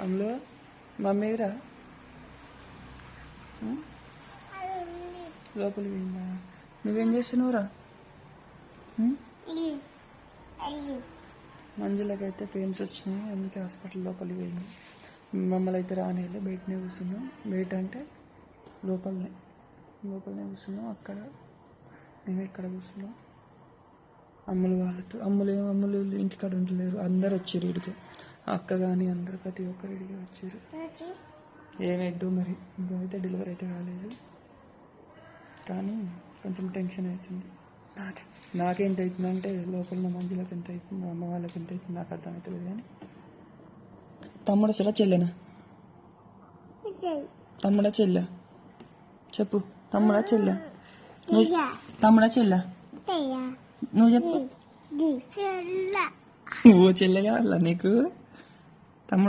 అందులో మమ్మీరా ఉం? లోపలికి పోయిందా నువ్వేం చేస్తున్నావురా? ఉం? మంజులకైతే పెయిన్స్ వచ్చినాయి అందుకే హాస్పిటల్ లోపలికి పోయింది మమ్మల్ని అయితే రానేలే బయటనే కూర్చున్నాం. బయట అంటే లోపలనే. లోపలనే కూర్చున్నాం అక్కడ మేము ఇక్కడ కూర్చున్నాం. అమ్ములు వాళ్ళతో అమ్ములు ఏం అమ్ములు ఇంటికాడ ఉండలేరు. అందరు వచ్చారు ఇడికి అక్క కానీ అందరు ప్రతి ఒక్కరు ఇడికి వచ్చారు. ఏమైద్దో మరి? ఇంకైతే డెలివరీ అయితే కాలేదు. కానీ కొంచెం టెన్షన్ అవుతుంది నాకు. నాకెంత అవుతుందంటే లోపల ఉన్న మంజులకు ఎంత అవుతుంది అమ్మ వాళ్ళకి ఎంత అవుతుంది నాకు అర్థమవుతుంది కానీ తమ్ముడు అసలు చెల్లెనా? తమ్ముడా చెల్లె? చెప్పు. తమ్ముడా చెల్లె? తమ్ముడా చెల్లె? నువ్వు చెప్పు. నువ్వు చెల్లె కావాలా నీకు?